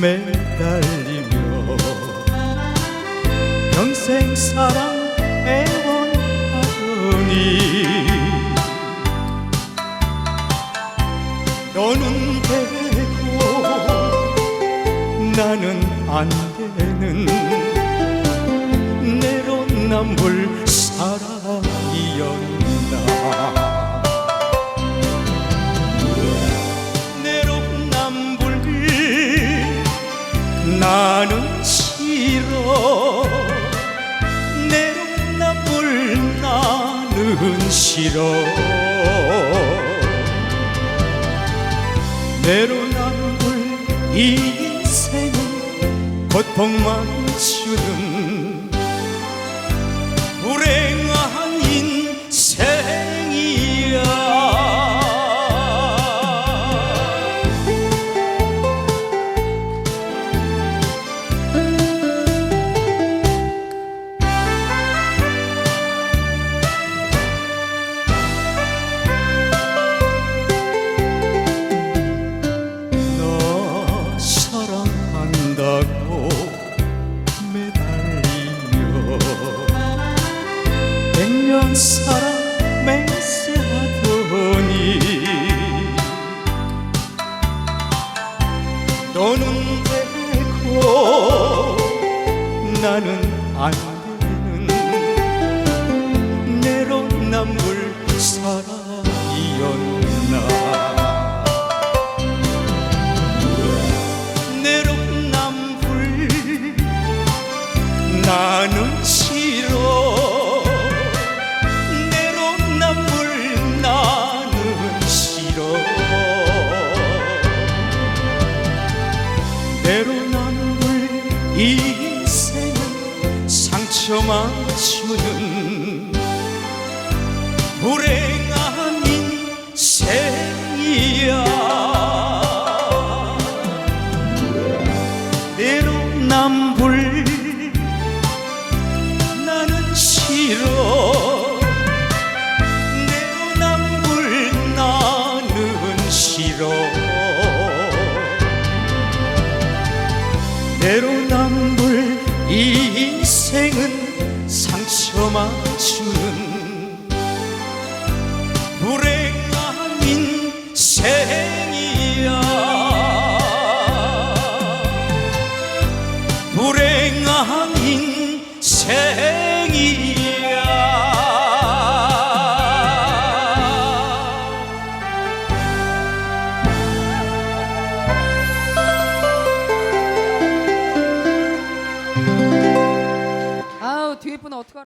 매달리며 평생 사랑 애원하더니 너는 되고 나는 안 되는 내로남불 싫어 내로남불 이 인생은 고통만 주는 불행 사랑한다고 매달리며 백년 사랑 맹세하더니 너는 되고 나는 안 상처만 주는 불행한 인생이야. 내로남불 나는 싫어. 내로남불 나는 싫어. 내로남불 이 인생은 상처만 주 어떡하